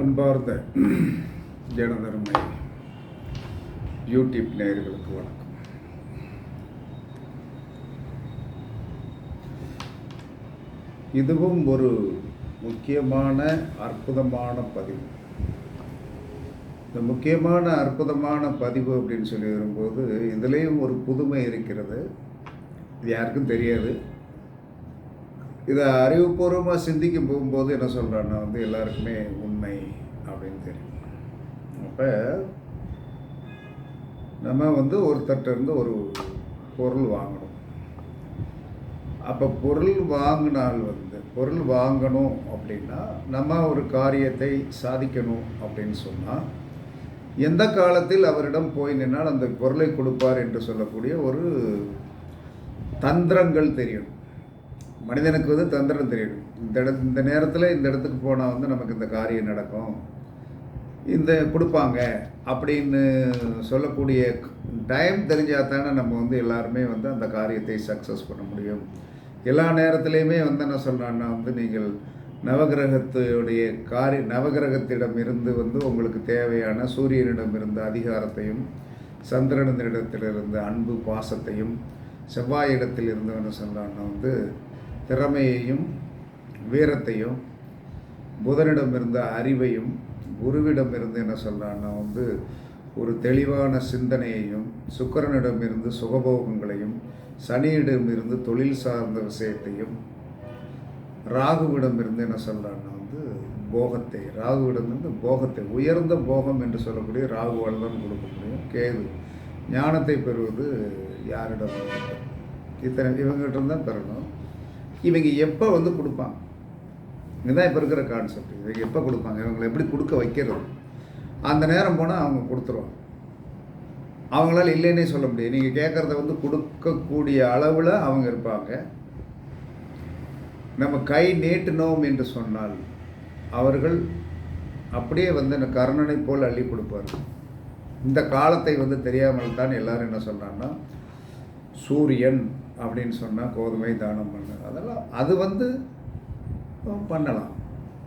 அன்பார்ந்த ஜனதர்மை யூடியூப் நேயர்களுக்கு வணக்கம். இதுவும் ஒரு முக்கியமான அற்புதமான பதிவு. இந்த முக்கியமான அற்புதமான பதிவு அப்படின்னு சொல்லி வரும்போது இதுலேயும் ஒரு புதுமை இருக்கிறது. இது யாருக்கும் தெரியாது. இதை அறிவுபூர்வமாக சிந்திக்க போகும்போது என்ன சொல்கிறான்னா வந்து எல்லாருக்குமே உண்மை அப்படின்னு தெரியும்? அப்போ நம்ம வந்து ஒருத்தர்கிட்ட இருந்து ஒரு பொருள் வாங்கணும். அப்போ பொருள் வாங்கினால் வந்து பொருள் வாங்கணும் அப்படின்னா நம்ம ஒரு காரியத்தை சாதிக்கணும் அப்படின்னு சொன்னால் எந்த காலத்தில் அவரிடம் போய் நின்னால் அந்த பொருளை கொடுப்பார் என்று சொல்லக்கூடிய ஒரு தந்திரங்கள் தெரியும் மனிதனுக்கு வந்து தந்திரம் தெரியும் இந்த இட இந்த நேரத்தில் இந்த இடத்துக்கு போனால் வந்து நமக்கு இந்த காரியம் நடக்கும். இந்த கொடுப்பாங்க அப்படின்னு சொல்லக்கூடிய டைம் தெரிஞ்சால் தானே நம்ம வந்து எல்லாருமே வந்து அந்த காரியத்தை சக்ஸஸ் பண்ண முடியும். எல்லா நேரத்துலையுமே வந்து என்ன சொல்கிறான்னா வந்து நீங்கள் நவகிரகத்துடைய காரி நவகிரகத்திடம் இருந்து வந்து உங்களுக்கு தேவையான சூரியனிடம் இருந்த அதிகாரத்தையும் சந்திரனிடத்திலிருந்து அன்பு பாசத்தையும் செவ்வாய் இடத்தில் இருந்து என்ன சொல்கிறான்னா வந்து திறமையையும் வீரத்தையும் புதனிடம் இருந்த அறிவையும் குருவிடம் இருந்து என்ன சொல்கிறான்னா வந்து ஒரு தெளிவான சிந்தனையையும் சுக்கரனிடமிருந்து சுகபோகங்களையும் சனியிடம் இருந்து தொழில் சார்ந்த விஷயத்தையும் ராகுவிடம் இருந்து என்ன சொல்கிறான்னா வந்து போகத்தை ராகுவிடம் இருந்து போகத்தை உயர்ந்த போகம் என்று சொல்லக்கூடிய ராகுவால் தான் கொடுக்க முடியும் கேது. ஞானத்தை பெறுவது யாரிடம்? இத்தனை இவங்ககிட்ட தான் பெறணும். இவங்க எப்போ வந்து கொடுப்பான் இதுதான் இப்போ இருக்கிற கான்செப்ட் இதை எப்போ கொடுப்பாங்க? இவங்களை எப்படி கொடுக்க வைக்கிறது? அந்த நேரம் போனால் அவங்க கொடுத்துருவாங்க அவங்களால இல்லைன்னே சொல்ல முடியாது. நீங்கள் கேட்குறத வந்து கொடுக்கக்கூடிய அளவில் அவங்க இருப்பாங்க. நம்ம கை நீட்டினோம் என்று சொன்னால் அவர்கள் அப்படியே வந்து இந்த கர்ணனை போல் அள்ளி கொடுப்பார். இந்த காலத்தை வந்து தெரியாமல் தான் எல்லோரும் என்ன சொல்கிறாங்கன்னா சூரியன் அப்படின்னு சொன்னால் கோதுமை தானம் பண்ண. அதெல்லாம் அது வந்து பண்ணலாம்.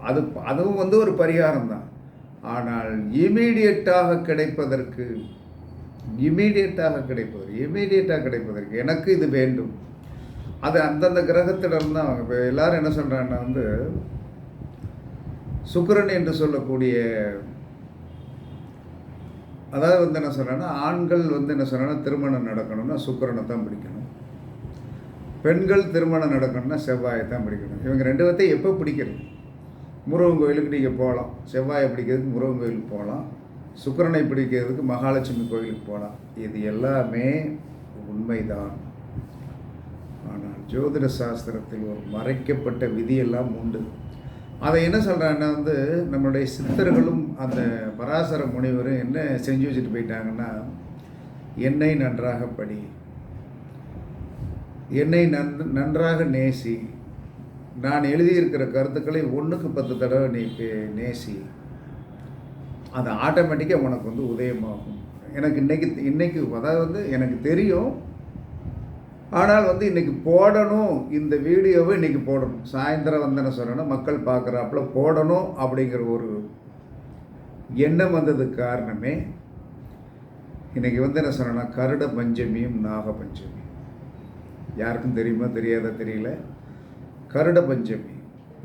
அது அதுவும் வந்து ஒரு பரிகாரம் தான் ஆனால் இமீடியட்டாக கிடைப்பதற்கு இமீடியட்டாக கிடைப்பதற்கு இமீடியட்டாக கிடைப்பதற்கு எனக்கு இது வேண்டும். அது அந்தந்த கிரகத்திடம் தான் இப்போ எல்லாரும் என்ன சொல்கிறாங்கன்னா வந்து சுக்கரன் என்று சொல்லக்கூடிய அதாவது வந்து என்ன சொல்கிறேன்னா ஆண்கள் வந்து என்ன சொல்கிறேன்னா திருமணம் நடக்கணும்னா சுக்கிரனை தான் பிடிக்கணும். பெண்கள் திருமணம் நடக்கணும்னா செவ்வாயை தான் பிடிக்கணும். இவங்க ரெண்டு பேர்த்தையும் எப்போ பிடிக்கிறது முருகன் கோயிலுக்கு நீங்கள் போகலாம். செவ்வாயை பிடிக்கிறதுக்கு முருகன் கோயிலுக்கு போகலாம். சுக்கரனை பிடிக்கிறதுக்கு மகாலட்சுமி கோயிலுக்கு போகலாம். இது எல்லாமே உண்மைதான். ஆனால் ஜோதிட சாஸ்திரத்தில் ஒரு மறைக்கப்பட்ட விதியெல்லாம் உண்டு. அதை என்ன சொல்கிறாங்கன்னா வந்து நம்மளுடைய சித்தர்களும் அந்த பராசர முனிவரும் என்ன செஞ்சு வச்சுட்டு போயிட்டாங்கன்னா என்னை நன்றாக படி என்னை நன் நன்றாக நேசி. நான் எழுதியிருக்கிற கருத்துக்களை ஒன்றுக்கு பத்து தடவை நீ பே- நேசி. அது ஆட்டோமேட்டிக்காக உனக்கு வந்து உதயமாகும். எனக்கு இன்னைக்கு இன்னைக்கு அதாவது வந்து எனக்கு தெரியும். ஆனால் வந்து இன்னைக்கு போடணும். இந்த வீடியோவை இன்னைக்கு போடணும். சாயந்தரம் வந்து என்ன சொல்கிறேன்னா மக்கள் பார்க்குறாப்புல போடணும் அப்படிங்கிற ஒரு எண்ணம் வந்ததுக்கு காரணமே இன்னைக்கு வந்து என்ன சொல்லணும்னா கருட பஞ்சமியும் நாக பஞ்சமியும் யாருக்கும் தெரியுமா? தெரியாதா? தெரியல. கருட பஞ்சமி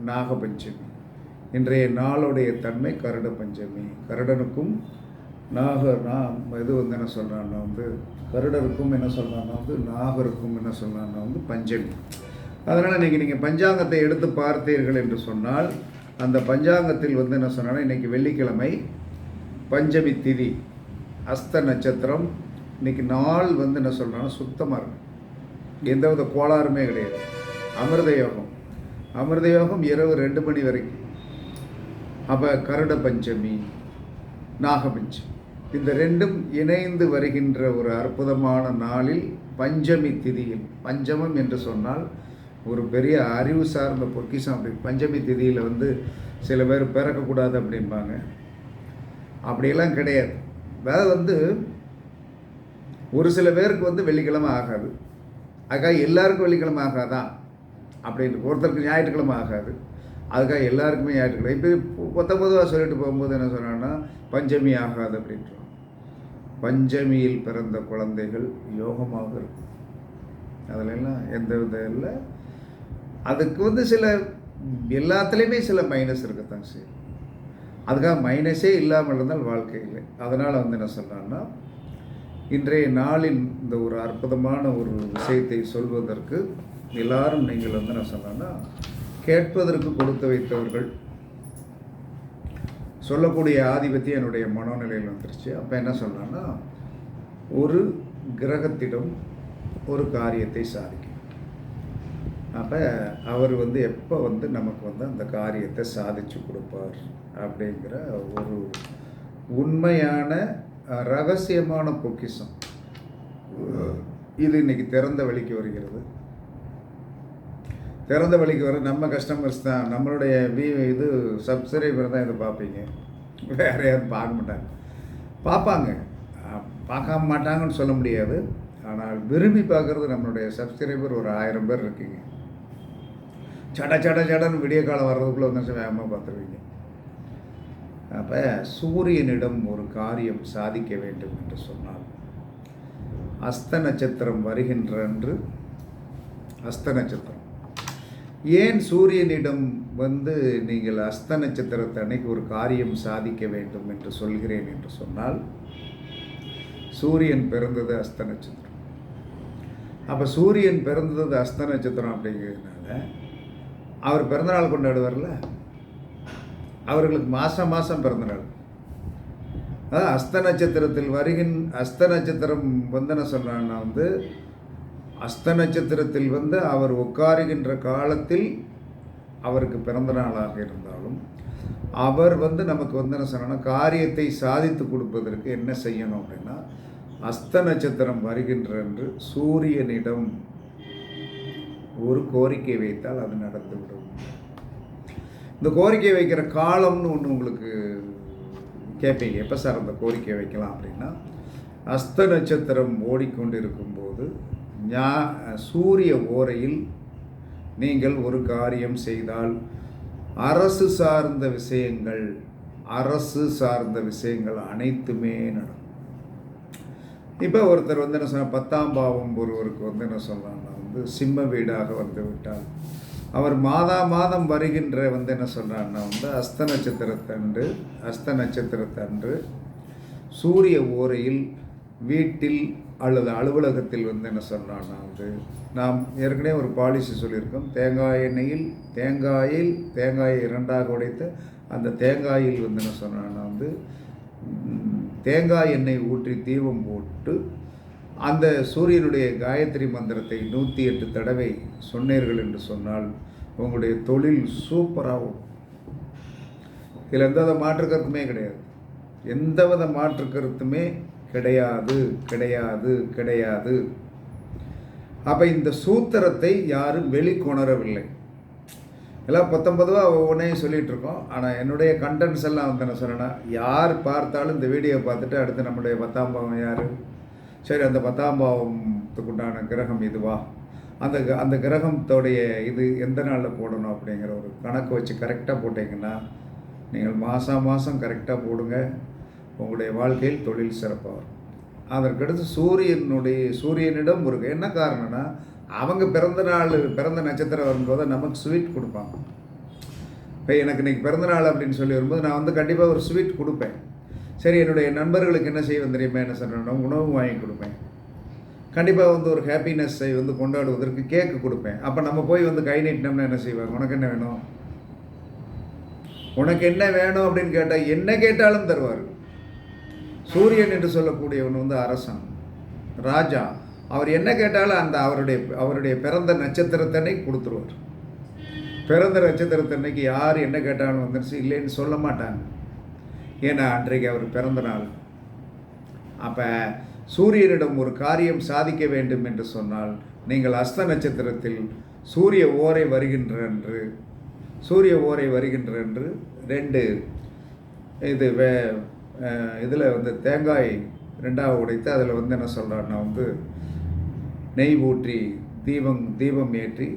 நாக பஞ்சமி இன்றைய நாளுடைய தன்மை கருட பஞ்சமி. கருடனுக்கும் நாக நாம் இது வந்து என்ன சொல்கிறான்னா வந்து கருடருக்கும் என்ன சொல்கிறான்னா வந்து நாகருக்கும் என்ன சொல்கிறான்னா வந்து பஞ்சமி. அதனால் இன்றைக்கி நீங்கள் பஞ்சாங்கத்தை எடுத்து பார்த்தீர்கள் என்று சொன்னால் அந்த பஞ்சாங்கத்தில் வந்து என்ன சொன்னான்னா இன்றைக்கி வெள்ளிக்கிழமை பஞ்சமி திதி அஸ்த நட்சத்திரம். இன்னைக்கு நாள் வந்து என்ன சொல்கிறான்னா சுத்தமாக இருக்கும் எந்தவித கோளாறுமே கிடையாது. அமிர்த யோகம் அமிர்த யோகம் இரவு ரெண்டு மணி வரைக்கும். அப்போ கருட பஞ்சமி நாகபஞ்சமி. இந்த ரெண்டும் இணைந்து வருகின்ற ஒரு அற்புதமான நாளில் பஞ்சமி திதியில் பஞ்சமம் என்று சொன்னால் ஒரு பெரிய அறிவு சார்ந்த பொக்கிஷம் அப்படி. பஞ்சமி திதியில் வந்து சில பேர் பிறக்கக்கூடாது அப்படிம்பாங்க. அப்படியெல்லாம் கிடையாது. அதாவது வந்து ஒரு சில பேருக்கு வந்து வெள்ளிக்கிழமை ஆகாது. அதுக்காக எல்லாருக்கும் வெள்ளிக்கிழமை ஆகாதான் அப்படின்னு ஒருத்தருக்கு ஞாயிற்றுக்கிழமை ஆகாது. அதுக்காக எல்லாருக்குமே ஞாயிற்றுக்கிழமை. இப்போ பத்தொம்பதுவா சொல்லிட்டு போகும்போது என்ன சொன்னான்னா பஞ்சமி ஆகாது அப்படின்றோம் பஞ்சமியில் பிறந்த குழந்தைகள் யோகமாக இருக்கும். அதிலெல்லாம் எந்த வித இல்லை. அதுக்கு வந்து சில எல்லாத்துலேயுமே சில மைனஸ் இருக்கத்தான் செய்யும். அதுக்காக மைனஸே இல்லாமல் இருந்தால் வாழ்க்கை இல்லை. அதனால் வந்து என்ன சொல்கிறான்னா இன்றைய நாளின் இந்த ஒரு அற்புதமான ஒரு விஷயத்தை சொல்வதற்கு எல்லாரும் நீங்கள் வந்து நான் சொன்னேன்னா கேட்பதற்கு கொடுத்து வைத்தவர்கள். சொல்லக்கூடிய ஆதிபத்தியம் என்னுடைய மனோநிலையில் வந்துருச்சு. அப்போ என்ன சொன்னான்னா ஒரு கிரகத்திடம் ஒரு காரியத்தை சாதிக்கும் அப்போ அவர் வந்து எப்போ வந்து நமக்கு வந்து அந்த காரியத்தை சாதிச்சு கொடுப்பார் அப்படிங்கிற ஒரு உண்மையான ரகசியமான பொக்கிஷம். இது இன்னைக்கு திறந்த வழிக்கு வருகிறது. திறந்த வழிக்கு வர நம்ம கஸ்டமர்ஸ் தான் நம்மளுடைய வி இது சப்ஸ்கிரைபர் தான் இதை பார்ப்பீங்க. வேறு யாரும் பார்க்க மாட்டாங்க. பார்ப்பாங்க. பார்க்க பார்க்காம மாட்டாங்கன்னு சொல்ல முடியாது. ஆனால் விரும்பி பார்க்குறது நம்மளுடைய சப்ஸ்கிரைபர் ஒரு ஆயிரம் பேர் இருக்கீங்க. சட சட சடன்னு விடிய காலம் வர்றதுக்குள்ளே வந்து வேகமாக பார்த்துருவீங்க. அப்போ சூரியனிடம் ஒரு காரியம் சாதிக்க வேண்டும் என்று சொன்னால் அஸ்த நட்சத்திரம் வருகின்ற அன்று அஸ்த நட்சத்திரம். ஏன் சூரியனிடம் வந்து நீங்கள் அஸ்த நட்சத்திரத்தை அன்னைக்கு ஒரு காரியம் சாதிக்க வேண்டும் என்று சொல்கிறேன் என்று சொன்னால் சூரியன் பிறந்தது அஸ்த நட்சத்திரம். அப்போ சூரியன் பிறந்தது அஸ்த நட்சத்திரம் அப்படிங்கிறதுனால அவர் பிறந்தநாள் கொண்டாடுவார்ல? அவர்களுக்கு மாதம் மாதம் பிறந்தநாள் அதான் அஸ்த நட்சத்திரத்தில் வருகின் அஸ்த நட்சத்திரம் வந்து என்ன வந்து அஸ்த நட்சத்திரத்தில் வந்து அவர் உட்காருகின்ற காலத்தில் அவருக்கு பிறந்த நாளாக இருந்தாலும் அவர் வந்து நமக்கு வந்து என்ன சொன்னா காரியத்தை சாதித்து கொடுப்பதற்கு என்ன செய்யணும் அப்படின்னா அஸ்த நட்சத்திரம் வருகின்ற என்று சூரியனிடம் ஒரு கோரிக்கை வைத்தால் அது நடந்துவிடும். இந்த கோரிக்கை வைக்கிற காலம்னு ஒன்று உங்களுக்கு கேட்பீங்க. எப்போ சார் அந்த கோரிக்கை வைக்கலாம் அப்படின்னா? அஸ்த நட்சத்திரம் ஓடிக்கொண்டிருக்கும்போது ஞா சூரிய ஓரையில் நீங்கள் ஒரு காரியம் செய்தால் அரசு சார்ந்த விஷயங்கள் அரசு சார்ந்த விஷயங்கள் அனைத்துமே நடக்கும். இப்போ ஒருத்தர் வந்து என்ன சொன்னால் பத்தாம் பாவம் ஒருவருக்கு வந்து என்ன சொல்லலாம்னா வந்து சிம்ம வீடாக வந்து விட்டால் அவர் மாதா மாதம் வருகின்ற வந்து என்ன சொல்கிறாருன்னா வந்து அஸ்த நட்சத்திரத்தன்று அஸ்த நட்சத்திரத்தன்று சூரிய ஓரையில் வீட்டில் அல்லது அலுவலகத்தில் வந்து என்ன சொல்கிறான்னா வந்து நாம் ஏற்கனவே ஒரு பாலிசி சொல்லியிருக்கோம். தேங்காய் எண்ணெயில் தேங்காயில் தேங்காயை இரண்டாக உடைத்து அந்த தேங்காயில் வந்து என்ன சொன்னான்னா வந்து தேங்காய் எண்ணெய் ஊற்றி தீபம் போட்டு அந்த சூரியனுடைய காயத்ரி மந்திரத்தை நூற்றி எட்டு தடவை சொன்னீர்கள் என்று சொன்னால் உங்களுடைய தொழில் சூப்பராகும். இதில் எந்தவித மாற்று கருத்துமே கிடையாது. எந்தவித மாற்று கருத்துமே கிடையாது கிடையாது கிடையாது. அப்போ இந்த சூத்திரத்தை யாரும் வெளிக்கொணரவில்லை. எல்லாம் பத்தொன்பதுவா ஒவ்வொன்றையும் சொல்லிகிட்டு இருக்கோம். ஆனால் என்னுடைய கண்டென்ட்ஸ் எல்லாம் வந்து என்ன சொன்னேன்னா யார் பார்த்தாலும் இந்த வீடியோ பார்த்துட்டு அடுத்து நம்முடைய பத்தாம் பாவம் யார்? சரி அந்த பத்தாம் பாவத்துக்குண்டான கிரகம் இதுவா? அந்த அந்த கிரகத்தோடைய இது எந்த நாளில் போடணும் அப்படிங்கிற ஒரு கணக்கு வச்சு கரெக்டாக போட்டிங்கன்னா நீங்கள் மாதம் மாதம் கரெக்டாக போடுங்க. உங்களுடைய வாழ்க்கையில் தொழில் சிறப்பாக வரும். அதற்கடுத்து சூரியனுடைய சூரியனிடம் ஒரு என்ன காரணம்னா அவங்க பிறந்த நாள் பிறந்த நட்சத்திரம் வரும்போது நமக்கு ஸ்வீட் கொடுப்பாங்க. இப்போ எனக்கு இன்றைக்கி பிறந்தநாள் அப்படின்னு சொல்லி வரும்போது நான் வந்து கண்டிப்பாக ஒரு ஸ்வீட் கொடுப்பேன். சரி என்னுடைய நண்பர்களுக்கு என்ன செய்வேன் தெரியுமா என்ன சொல்கிறேன்னா உணவு வாங்கி கொடுப்பேன். கண்டிப்பாக வந்து ஒரு ஹாப்பினஸ்ஸை வந்து கொண்டாடுவதற்கு கேக்கு கொடுப்பேன். அப்போ நம்ம போய் வந்து கை நீட்டினோம்னா என்ன செய்வாங்க? உனக்கு என்ன வேணும்? உனக்கு என்ன வேணும் அப்படின்னு கேட்டால் என்ன கேட்டாலும் தருவார். சூரியன் என்று சொல்லக்கூடியவன் வந்து அரசன் ராஜா. அவர் என்ன கேட்டாலும் அந்த அவருடைய அவருடைய பிறந்த நட்சத்திரத்தனை கொடுத்துருவார். பிறந்த நட்சத்திரத்தன்னைக்கு யார் என்ன கேட்டாலும் வந்துருச்சு இல்லைன்னு சொல்ல மாட்டாங்க. ஏன்னா அன்றைக்கு அவர் பிறந்த நாள். அப்போ சூரியனிடம் ஒரு காரியம் சாதிக்க வேண்டும் என்று சொன்னால் நீங்கள் அஸ்த நட்சத்திரத்தில் சூரிய ஓரை வருகின்ற என்று சூரிய ஓரை வருகின்ற என்று ரெண்டு இது வே இதில் வந்து தேங்காய் ரெண்டாக உடைத்து அதில் வந்து என்ன சொல்கிறாருன்னா வந்து நெய் ஊற்றி தீபம் தீபம் ஏற்றி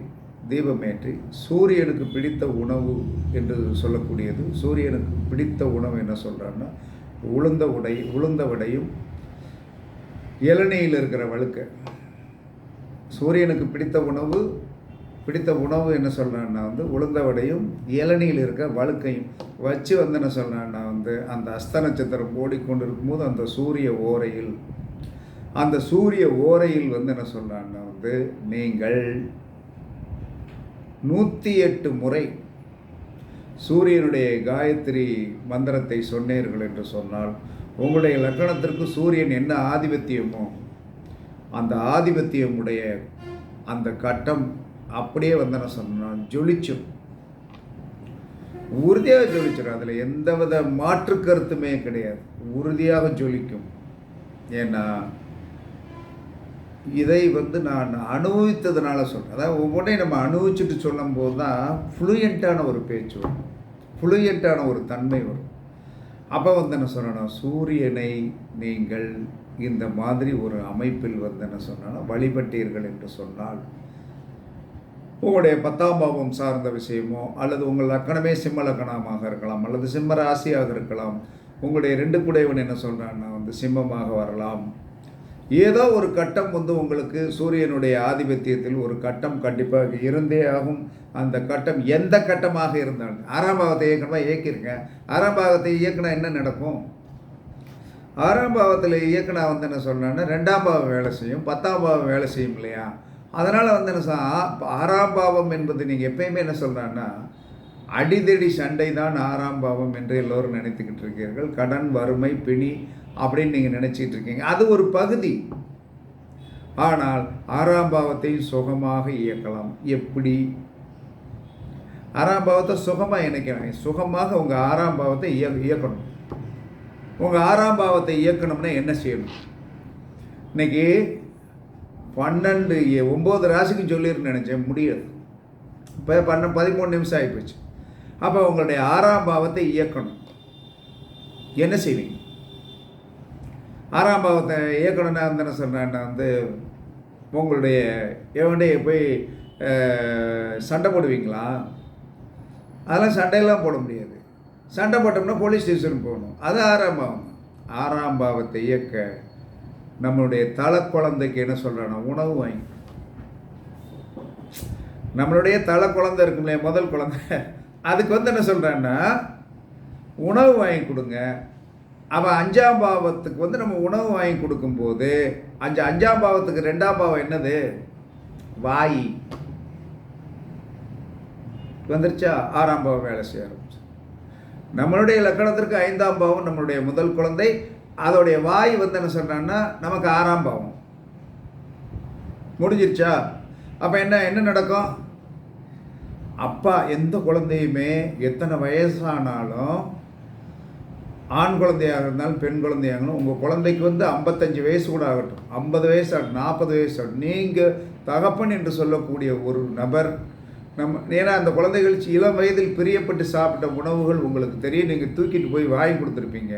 தீபமேற்றி சூரியனுக்கு பிடித்த உணவு என்று சொல்லக்கூடியது. சூரியனுக்கு பிடித்த உணவு என்ன சொல்கிறான்னா உளுந்த உடை உளுந்த வடையும் இளநீயில் இருக்கிற வழுக்க. சூரியனுக்கு பிடித்த உணவு பிடித்த உணவு என்ன சொல்கிறான்னா வந்து உளுந்த வடையும் இளநியில் இருக்க வழுக்கையும் வச்சு வந்து என்ன சொல்கிறான்னா வந்து அந்த அஸ்த நட்சத்திரம் ஓடிக்கொண்டு இருக்கும்போது அந்த சூரிய ஓரையில் அந்த சூரிய ஓரையில் வந்து என்ன சொல்கிறான்னா வந்து நீங்கள் நூற்றி எட்டு முறை சூரியனுடைய காயத்ரி மந்திரத்தை சொன்னீர்கள் என்று சொன்னால் உங்களுடைய லக்கணத்திற்கு சூரியன் என்ன ஆதிபத்தியமோ அந்த ஆதிபத்தியமுடைய அந்த கட்டம் அப்படியே வந்து நான் சொன்னால் ஜொலிச்சும். உறுதியாக ஜொலிச்சிடும் அதில் எந்தவித மாற்று கருத்துமே கிடையாது. உறுதியாக ஜொலிக்கும். ஏன்னா இதை வந்து நான் அனுபவித்ததுனால சொல்கிறேன் அதாவது ஒவ்வொன்றையும் நம்ம அனுபவிச்சுட்டு சொல்லும்போது தான் ஃப்ளூயண்ட்டான ஒரு பேச்சு வரும். ஃப்ளூயண்ட்டான ஒரு தன்மை வரும். அப்போ வந்து என்ன சொல்லணும்? சூரியனை நீங்கள் இந்த மாதிரி ஒரு அமைப்பில் வந்து என்ன சொன்னால் வழிபட்டீர்கள் என்று சொன்னால் உங்களுடைய பத்தாம் பாவம் சார்ந்த விஷயமோ அல்லது உங்கள் லக்கணமே சிம்ம லக்கணமாக இருக்கலாம் அல்லது சிம்ம ராசியாக இருக்கலாம் உங்களுடைய ரெண்டு குடைவன் என்ன சொல்கிறான்னா வந்து சிம்மமாக வரலாம். ஏதோ ஒரு கட்டம் வந்து உங்களுக்கு சூரியனுடைய ஆதிபத்தியத்தில் ஒரு கட்டம் கண்டிப்பாக இருந்தே ஆகும். அந்த கட்டம் எந்த கட்டமாக இருந்தாலும் ஆறாம் பாவத்தை இயக்கணுமா? இயக்கிருங்க. ஆறாம் பாவத்தை இயக்கினா என்ன நடக்கும்? ஆறாம் பாவத்தில் இயக்கினா வந்து என்ன சொல்லணும்னா ரெண்டாம் பாவம் வேலை செய்யும் பத்தாம் பாவம் வேலை செய்யும் இல்லையா? அதனால் வந்து என்ன சொல் ஆறாம் பாவம் என்பது நீங்கள் எப்பயுமே என்ன சொல்கிறான்னா அடிதடி சண்டை தான் ஆறாம் பாவம் என்று எல்லோரும் நினைத்துக்கிட்டு இருக்கீர்கள் கடன் வறுமை பிணி அப்படின்னு நீங்கள் நினச்சிட்டு இருக்கீங்க. அது ஒரு பகுதி. ஆனால் ஆறாம் பாவத்தை சுகமாக இயக்கலாம். எப்படி? ஆறாம் பாவத்தை சுகமாக இணைக்கணும். சுகமாக உங்கள் ஆறாம் பாவத்தை இய இயக்கணும். உங்கள் ஆறாம் பாவத்தை இயக்கணும்னா என்ன செய்யணும்? இன்னைக்கு பன்னெண்டு ஒம்பது ராசிக்கு சொல்லிருன்னு நினச்சேன். முடியாது. இப்போ பன்ன பதிமூணு நிமிஷம் ஆகிப்போச்சு அப்போ உங்களுடைய ஆறாம் பாவத்தை இயக்கணும். என்ன செய்வீங்க? ஆறாம் பாவத்தை இயக்கணும்னா வந்து என்ன சொல்கிறேன்னா வந்து உங்களுடைய எவன்டைய போய் சண்டை போடுவீங்களா? அதெல்லாம் சண்டையெல்லாம் போட முடியாது. சண்டை போட்டோம்னா போலீஸ் ஸ்டேஷன் போகணும். அது ஆறாம் பாவம். ஆறாம் பாவத்தை இயக்க நம்மளுடைய தலை குழந்தைக்கு என்ன சொல்கிறானா உணவு வாங்கி. நம்மளுடைய தலை குழந்தை இருக்கும் இல்லையா முதல் குழந்தை. அதுக்கு வந்து என்ன சொல்கிறான்னா உணவு வாங்கி கொடுங்க. அவள் அஞ்சாம் பாவத்துக்கு வந்து நம்ம உணவு வாங்கி கொடுக்கும்போது அஞ்சு அஞ்சாம் பாவத்துக்கு ரெண்டாம் பாவம் என்னது? வாய். வந்துருச்சா? ஆறாம் பாவம் வேலை செய்ய ஆரம்பிச்சு. நம்மளுடைய லக்கணத்திற்கு ஐந்தாம் பாவம் நம்மளுடைய முதல் குழந்தை. அதோடைய வாய் வந்து என்ன சொன்னான்னா நமக்கு ஆறாம் பாவம். முடிஞ்சிருச்சா? அப்போ என்ன என்ன நடக்கும்? அப்பா எந்த குழந்தையுமே எத்தனை வயசானாலும் ஆண் குழந்தையாக இருந்தாலும் பெண் குழந்தையாக இருந்தாலும் உங்கள் குழந்தைக்கு வந்து ஐம்பத்தஞ்சு வயசு கூட ஆகட்டும். ஐம்பது வயசு ஆகட்டும் நாற்பது வயசு ஆகட்டும். நீங்கள் தகப்பன் என்று சொல்லக்கூடிய ஒரு நபர் நம்ம ஏன்னா அந்த குழந்தைகள் இளம் வயதில் பிரியப்பட்டு சாப்பிட்ட உணவுகள் உங்களுக்கு தெரியும். நீங்கள் தூக்கிட்டு போய் வாங்கி கொடுத்துருப்பீங்க.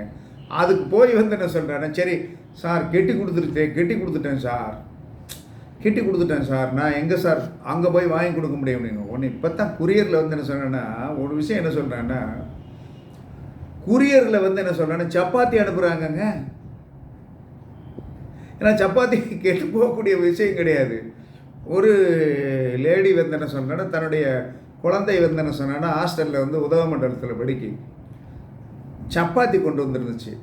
அதுக்கு போய் வந்து என்ன சொல்கிறேன்னா சரி சார் கெட்டி கொடுத்துருத்தேன் கெட்டி கொடுத்துட்டேன் சார். கெட்டி கொடுத்துட்டேன் சார். நான் எங்கே சார்? அங்கே போய் வாங்கி கொடுக்க முடியும். அப்படின்னு. ஒன்று இப்போ தான் குரியரில் வந்து என்ன சொன்னேன்னா ஒரு விஷயம் என்ன சொல்கிறேன்னா குரியரில் வந்து என்ன சொல்கிறேன்னா சப்பாத்தி அனுப்புகிறாங்கங்க ஏன்னா சப்பாத்தி கெட்டு போகக்கூடிய விஷயம் கிடையாது. ஒரு லேடி வந்து என்ன சொன்னா தன்னுடைய குழந்தை வந்து என்ன சொன்னா ஹாஸ்டலில் வந்து உதவ மண்டலத்தில் படிக்கி சப்பாத்தி கொண்டு வந்துருந்துச்சு.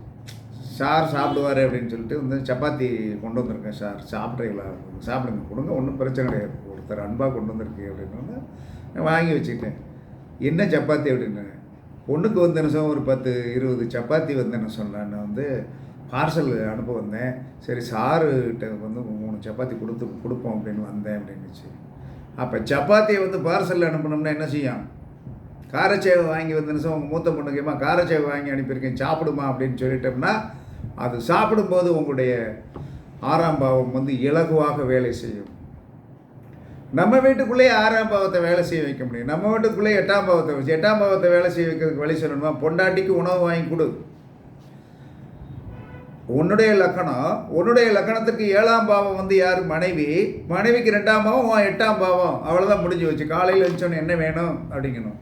சார் சாப்பிடுவார் அப்படின்னு சொல்லிட்டு வந்து சப்பாத்தி கொண்டு வந்திருக்கேன் சார். சாப்பிட்றீங்களா சாப்பிடுங்க கொடுங்க ஒன்றும் பிரச்சனை கிடையாது. ஒருத்தர் அன்பாக கொண்டு வந்திருக்கீங்க அப்படின்னு நான் வாங்கி வச்சுக்கிட்டேன். என்ன சப்பாத்தி அப்படின்னு பொண்ணுக்கு வந்து என்ன சொன்ன ஒரு பத்து இருபது சப்பாத்தி வந்து என்ன சொன்னான்னு வந்து பார்சல் அனுப்ப வந்தேன். சரி சாருகிட்ட வந்து மூணு சப்பாத்தி கொடுத்து கொடுப்போம் அப்படின்னு வந்தேன் அப்படின்னுச்சு. அப்போ சப்பாத்தியை வந்து பார்சலில் அனுப்பணும்னா என்ன செய்யும்? காரச்சேவை வாங்கி வந்து என்ன உங்கள் மூத்த பொண்ணுக்குமா காரச்சேவை வாங்கி அனுப்பியிருக்கேன் சாப்பிடுமா அப்படின்னு சொல்லிட்டோம்னா அது சாப்பிடும்போது உங்களுடைய ஆறாம் பாவம் வந்து இலகுவாக வேலை செய்யும். நம்ம வீட்டுக்குள்ளேயே ஆறாம் பாவத்தை வேலை செய்ய வைக்க முடியும். நம்ம வீட்டுக்குள்ளேயே எட்டாம் பாவத்தை வச்சு எட்டாம் பாவத்தை வேலை செய்ய வைக்கிறதுக்கு வழி சொல்லணுமா? பொண்டாட்டிக்கு உணவு வாங்கி கொடு. உன்னுடைய லக்கணம் உன்னுடைய லக்கணத்துக்கு ஏழாம் பாவம் வந்து யார்? மனைவி. மனைவிக்கு ரெண்டாம் பாவம் உன் எட்டாம் பாவம். அவ்வளோதான் முடிஞ்சு வச்சு காலையில் எழுந்தோன்னு என்ன வேணும் அப்படிங்கணும்.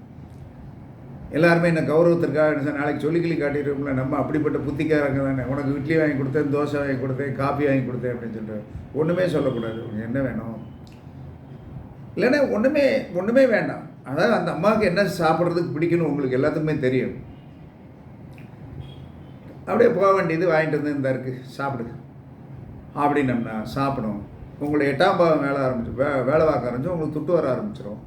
எல்லாருமே என்ன கௌரவத்திற்காக என்ன சார் நாளைக்கு சொல்லிக்கிளி காட்டிடுவோம்ல நம்ம அப்படிப்பட்ட புத்திக்காரங்க தானே. உனக்கு இட்லி வாங்கி கொடுத்தேன் தோசை வாங்கி கொடுத்தேன் காப்பி வாங்கி கொடுத்தேன் அப்படின்னு சொல்லிட்டு ஒன்றுமே சொல்லக்கூடாது. உனக்கு என்ன வேணும்? இல்லைன்னா ஒன்றுமே ஒன்றுமே வேண்டாம். அதாவது அந்த அம்மாவுக்கு என்ன சாப்பிட்றதுக்கு பிடிக்கணும் உங்களுக்கு எல்லாத்துக்குமே தெரியும். அப்படியே போக வேண்டியது வாங்கிட்டு வந்து இந்த இருக்குது சாப்பிடு. அப்படின்னம்னா சாப்பிடும். உங்களை எட்டாம் பாவம் வேலை ஆரம்பிச்சு வே வேலை பார்க்க ஆரம்பிச்சு உங்களுக்கு துட்டு வர ஆரம்பிச்சிடும்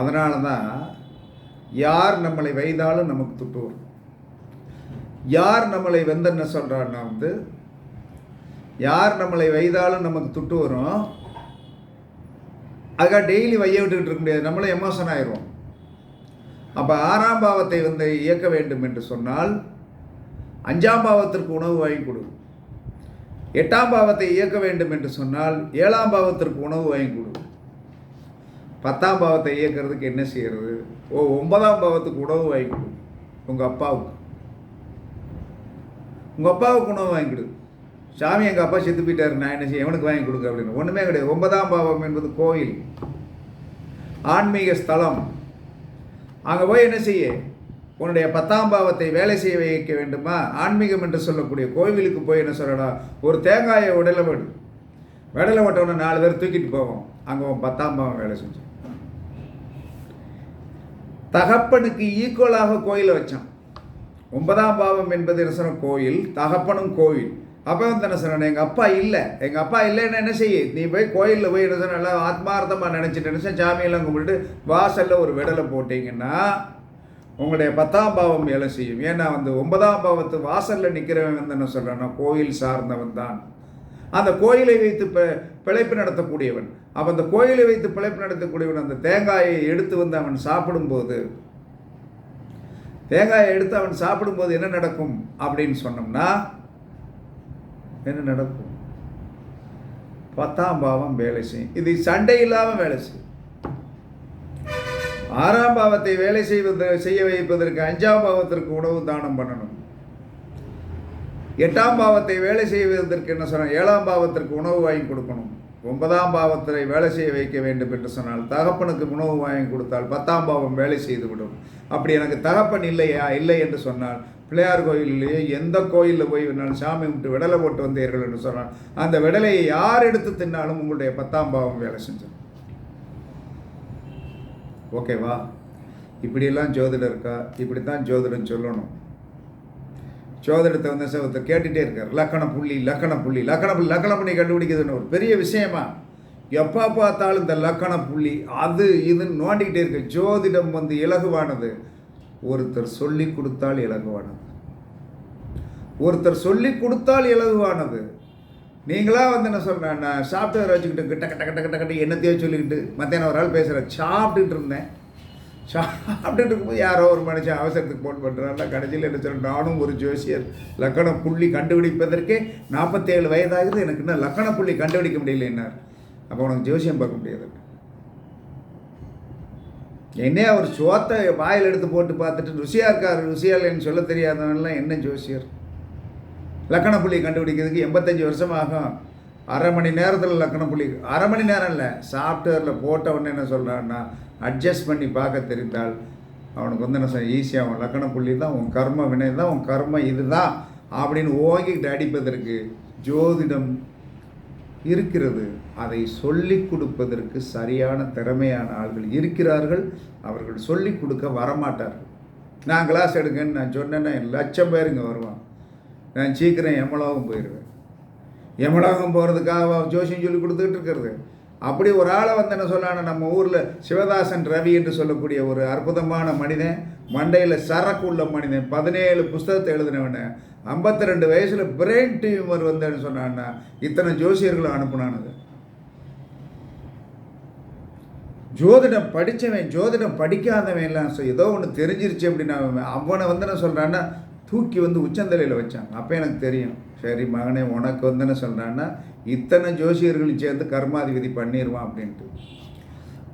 அதனால தான் யார் நம்மளை வைத்தாலும் நமக்கு துட்டு வரும். யார் நம்மளை வந்து என்ன சொல்கிறான்னா வந்து யார் நம்மளை வைத்தாலும் நமக்கு துட்டு வரும்? அதுக்காக டெய்லி வைய விட்டுக்கிட்டு இருக்க முடியாது. நம்மளும் எமோஷன் ஆயிடுவோம். அப்போ ஆறாம் பாவத்தை வந்து இயக்க வேண்டும் என்று சொன்னால் அஞ்சாம் பாவத்திற்கு உணவு வாங்கி கொடு. எட்டாம் பாவத்தை இயக்க வேண்டும் என்று சொன்னால் ஏழாம் பாவத்திற்கு உணவு வாங்கி கொடு. பத்தாம் பாவத்தை இயக்கிறதுக்கு என்ன செய்கிறது ஓ ஒன்பதாம் பாவத்துக்கு உணவு வாங்கி கொடு. உங்கள் அப்பாவுக்கு. உங்கள் அப்பாவுக்கு உணவு வாங்கி கொடு. சாமி எங்கள் அப்பா செத்து போயிட்டார். நான் என்ன செய்ய எவனுக்கு வாங்கி கொடுக்க அப்படின்னு. ஒன்றுமே கிடையாது. ஒன்பதாம் பாவம் என்பது கோயில். ஆன்மீக ஸ்தலம். அங்கே போய் என்ன செய்ய? உன்னுடைய பத்தாம் பாவத்தை வேலை செய்ய வைக்க வேண்டுமா? ஆன்மீகம் என்று சொல்லக்கூடிய கோவிலுக்கு போய் என்ன சொல்லடா ஒரு தேங்காயை உடலை விடு விடலை விட்டவன நாலு பேர் தூக்கிட்டு போவோம். அங்கே உன் பத்தாம் பாவம் வேலை செஞ்சு. தகப்பனுக்கு ஈக்குவலாக கோயிலை வச்சான். ஒன்பதாம் பாவம் என்பது என்ன சொன்ன கோயில். தகப்பனும் கோயில் அப்போ வந்து என்ன சொன்னேன் எங்கள் அப்பா இல்லை. எங்கள் அப்பா இல்லைன்னு என்ன செய்ய? நீ போய் கோயிலில் போய் என்ன சொன்ன ஆத்மார்த்தமாக நினச்சிட்டு நினச்சா சாமியெல்லாம் கும்பிட்டு வாசலில் ஒரு விடலை போட்டிங்கன்னா உங்களுடைய பத்தாம் பாவம் வேலை செய்யும். ஏன்னா வந்து ஒன்பதாம் பாவத்து வாசலில் நிற்கிறவன் வந்து என்ன சொல்கிறான்னா கோயில் சார்ந்தவன் தான். அந்த கோயிலை வைத்து பி பிழைப்பு நடத்தக்கூடியவன். அப்போ அந்த கோயிலை வைத்து பிழைப்பு நடத்தக்கூடியவன் அந்த தேங்காயை எடுத்து வந்து அவன் சாப்பிடும்போது தேங்காயை எடுத்து அவன் சாப்பிடும்போது என்ன நடக்கும் அப்படின்னு சொன்னோம்னா என்ன நடக்கும்? பத்தாம் பாவம் வேலை செய்யும் இது சண்டை இல்லாமல் வேலை செய்யும் ஆறாம் பாவத்தை வேலை செய்வது செய்ய வைப்பதற்கு அஞ்சாம் பாவத்திற்கு உணவு தானம் பண்ணணும். எட்டாம் பாவத்தை வேலை செய்வதற்கு என்ன சொன்னால் ஏழாம் பாவத்திற்கு உணவு வாங்கி கொடுக்கணும். ஒன்பதாம் பாவத்தை வேலை செய்ய வைக்க வேண்டும் என்று சொன்னால் தகப்பனுக்கு உணவு வாங்கி கொடுத்தால் பத்தாம் பாவம் வேலை செய்துவிடும். அப்படி எனக்கு தகப்பன் இல்லையா? இல்லை என்று சொன்னால் பிள்ளையார் கோயில்லையே எந்த கோயிலில் போய் வேணாலும் சாமி கும்பிட்டு விடலை போட்டு வந்தீர்கள் என்று சொன்னால் அந்த விடலையை யார் எடுத்து தின்னாலும் உங்களுடைய பத்தாம் பாவம் வேலை செஞ்சிடும் ஓகேவா இப்படியெல்லாம் ஜோதிடம் இருக்கா? இப்படி தான் ஜோதிடம் சொல்லணும். ஜோதிடத்தை வந்து ஒருத்தர் கேட்டுகிட்டே இருக்கார். லக்கண புள்ளி லக்கண புள்ளி லக்கண புள்ளி லக்கண புள்ளி கண்டுபிடிக்கிறதுன்னு ஒரு பெரிய விஷயமா? எப்போ பார்த்தாலும் இந்த லக்கண புள்ளி அது இதுன்னு நோண்டிக்கிட்டே இருக்கு. ஜோதிடம் வந்து இலகுவானது. ஒருத்தர் சொல்லி கொடுத்தால் இலகுவானது. ஒருத்தர் சொல்லி கொடுத்தால் இலகுவானது. நீங்களாக வந்து என்ன சொல்கிறேன் நான் சாப்பிட்டு வச்சுக்கிட்டு கிட்ட கட்ட கட்ட கட்ட கட்ட என்னத்தையோ சொல்லிக்கிட்டு மத்தியானம் ஒரு ஆள் பேசுகிறேன் சாப்பிட்டுட்டு இருந்தேன். சாப்பிட்டுட்டு இருக்கும்போது யாரோ ஒரு மனுஷன் அவசரத்துக்கு ஃபோன் பண்ணுறாருல கடைசியில் என்ன சொல்கிறேன் நானும் ஒரு ஜோசியர் லக்கண புள்ளி கண்டுபிடிப்பதற்கே நாற்பத்தேழு வயதாகுது எனக்கு இன்னும் லக்கண புள்ளி கண்டுபிடிக்க முடியல என்னார் அப்போ உனக்கு ஜோசியம் பார்க்க முடியாது. என்னே அவர் சோத்தை வாயில் எடுத்து போட்டு பார்த்துட்டு ருசியாக இருக்கார் ருசியா இல்லைன்னு சொல்ல தெரியாதவன்லாம் என்ன ஜோசியர்? லக்கண புள்ளி கண்டுபிடிக்கிறதுக்கு எண்பத்தஞ்சு வருஷம் ஆகும். அரை மணி நேரத்தில் லக்கண புள்ளி அரை மணி நேரம் இல்லை சாஃப்ட்வேரில் போட்ட உடனே என்ன சொல்கிறான்னா அட்ஜஸ்ட் பண்ணி பார்க்க தெரிந்தால் அவனுக்கு வந்து என்ன சார் ஈஸியாக அவன் லக்கண புள்ளி தான் உன் கர்ம வினை தான் உன் கர்ம இது தான் அப்படின்னு ஓங்கிக்கிட்டு அடிப்பதற்கு ஜோதிடம் இருக்கிறது. அதை சொல்லிக் கொடுப்பதற்கு சரியான திறமையான ஆள்கள் இருக்கிறார்கள். அவர்கள் சொல்லிக் கொடுக்க வரமாட்டார்கள். நான் கிளாஸ் எடுங்கன்னு நான் சொன்னேன்னா லட்சம் பேர் இங்கே வருவான் நான் சீக்கிரம் எமலோகம் போயிடுவேன். எமலோகம் போகிறதுக்காக ஜோசியம் சொல்லி கொடுத்துக்கிட்டு இருக்கிறது. அப்படி ஒரு ஆளை வந்து என்ன சொல்லான நம்ம ஊரில் சிவதாசன் ரவி என்று சொல்லக்கூடிய ஒரு அற்புதமான மனிதன் மண்டையில் சரக்கு உள்ள மனிதன் பதினேழு புஸ்தகத்தை எழுதினவன ஐம்பத்தி ரெண்டு வயசில் பிரெயின் டியூமர் வந்தேன்னு சொன்னான்னா இத்தனை ஜோசியர்களை அனுப்புனானுது ஜோதிடம் படித்தவன் ஜோதிடம் படிக்காதவன் எல்லாம் ஸோ ஏதோ ஒன்று தெரிஞ்சிருச்சு அப்படின்னா அவனை வந்து என்ன சொல்கிறான்னா தூக்கி வந்து உச்சந்தலையில் வச்சாங்க. அப்போ எனக்கு தெரியும். சரி மகனே உனக்கு வந்து என்ன சொல்கிறான்னா இத்தனை ஜோசியர்களும் சேர்ந்து கர்மாதிபதி பண்ணிடுவான் அப்படின்ட்டு.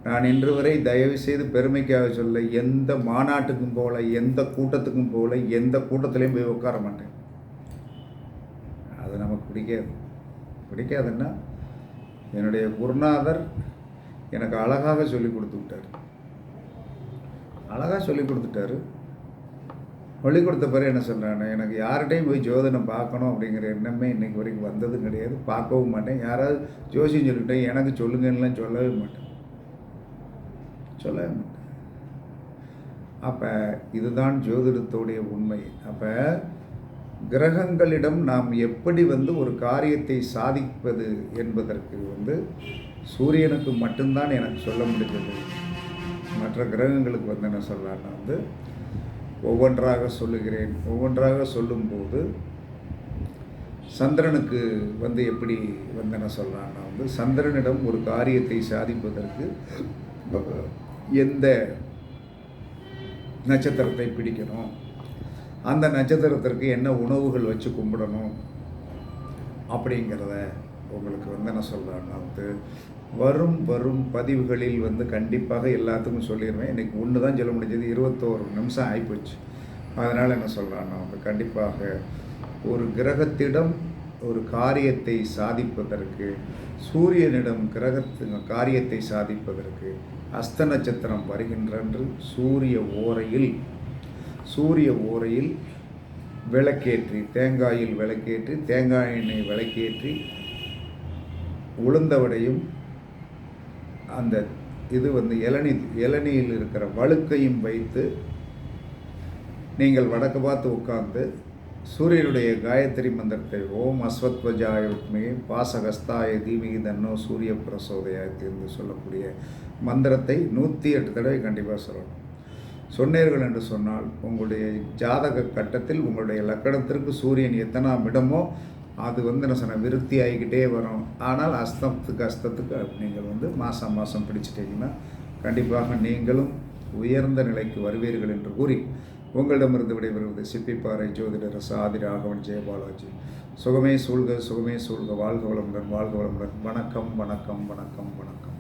நான் இன்று வரை தயவு செய்து பெருமைக்காக சொல்ல எந்த மாநாட்டுக்கும் போகல எந்த கூட்டத்துக்கும் போகல எந்த கூட்டத்திலையும் போய் உட்கார மாட்டேன். அது நமக்கு பிடிக்காது. பிடிக்காதுன்னா என்னுடைய குருநாதர் எனக்கு அழகாக சொல்லி கொடுத்து விட்டார். அழகாக சொல்லி கொடுத்துட்டாரு. சொல்லி கொடுத்த பிறகு என்ன சொல்கிறாங்க எனக்கு யார்கிட்டையும் போய் ஜோதிடம் பார்க்கணும் அப்படிங்கிற எண்ணமே இன்றைக்கு வரைக்கும் வந்ததும் கிடையாது. பார்க்கவும் மாட்டேன். யாராவது ஜோசியம் சொல்லிட்டேன் எனக்கு சொல்லுங்கன்னுலாம் சொல்லவே மாட்டேன். சொல்லவே மாட்டேன். அப்போ இதுதான் ஜோதிடத்துடைய உண்மை. அப்போ கிரகங்களிடம் நாம் எப்படி வந்து ஒரு காரியத்தை சாதிப்பது என்பதற்கு வந்து சூரியனுக்கு மட்டும்தான் எனக்கு சொல்ல முடிஞ்சது. மற்ற கிரகங்களுக்கு வந்து என்ன சொல்லலாம்னா வந்து ஒவ்வொன்றாக சொல்லுகிறேன். ஒவ்வொன்றாக சொல்லும்போது சந்திரனுக்கு வந்து எப்படி வந்து என்ன சொல்லலாம்னா வந்து சந்திரனிடம் ஒரு காரியத்தை சாதிப்பதற்கு எந்த நட்சத்திரத்தை பிடிக்கணும் அந்த நட்சத்திரத்திற்கு என்ன உணவுகள் வச்சு கும்பிடணும் அப்படிங்கிறத உங்களுக்கு வந்து என்ன சொல்கிறேன்னா வந்து வரும் வரும் பதிவுகளில் வந்து கண்டிப்பாக எல்லாத்துக்கும் சொல்லிடுவேன் இன்றைக்கி ஒன்று தான் சொல்ல முடிஞ்சது. இருபத்தோரு நிமிஷம் ஆகிப்போச்சு அதனால் என்ன சொல்கிறான்னா அவங்க கண்டிப்பாக ஒரு கிரகத்திடம் ஒரு காரியத்தை சாதிப்பதற்கு சூரியனிடம் கிரகத்து காரியத்தை சாதிப்பதற்கு அஸ்த நட்சத்திரம் வருகின்றன்று சூரிய ஓரையில் சூரிய ஓரையில் விளக்கேற்றி தேங்காயில் விளக்கேற்றி தேங்காய் எண்ணெய் விளக்கேற்றி உளுந்தவடையும் அந்த இது வந்து இளநீ இளநியில் இருக்கிற வழுக்கையும் வைத்து நீங்கள் வடக்கு பார்த்து உட்கார்ந்து சூரியனுடைய காயத்ரி மந்திரத்தை ஓம் அஸ்வத்வஜாய உட்மே பாசகஸ்தாய தீமிகி தன்னோ சூரிய பிரசோதயாயத்து என்று சொல்லக்கூடிய மந்திரத்தை நூற்றி எட்டு தடவை கண்டிப்பாக சொல்லணும். சொன்னீர்கள் என்று சொன்னால் உங்களுடைய ஜாதக கட்டத்தில் உங்களுடைய லக்கணத்திற்கு சூரியன் எத்தனாம் இடமோ அது வந்து என்ன சொன்ன விருத்தி ஆகிக்கிட்டே வரும் ஆனால் அஸ்தத்துக்கு அஸ்தத்துக்கு நீங்கள் வந்து மாதம் மாதம் பிடிச்சிட்டிங்கன்னா கண்டிப்பாக நீங்களும் உயர்ந்த நிலைக்கு வருவீர்கள் என்று கூறி உங்களிடமிருந்து விடைபெறுவது சிப்பிப்பாறை ஜோதிடர் சாதி ராகவன் ஜெயபாலாஜி சுகமே சூழ்க சுகமே சூழ்க. வாழ்க வளமுடன் வாழ்க வளமுடன். வணக்கம் வணக்கம் வணக்கம் வணக்கம்.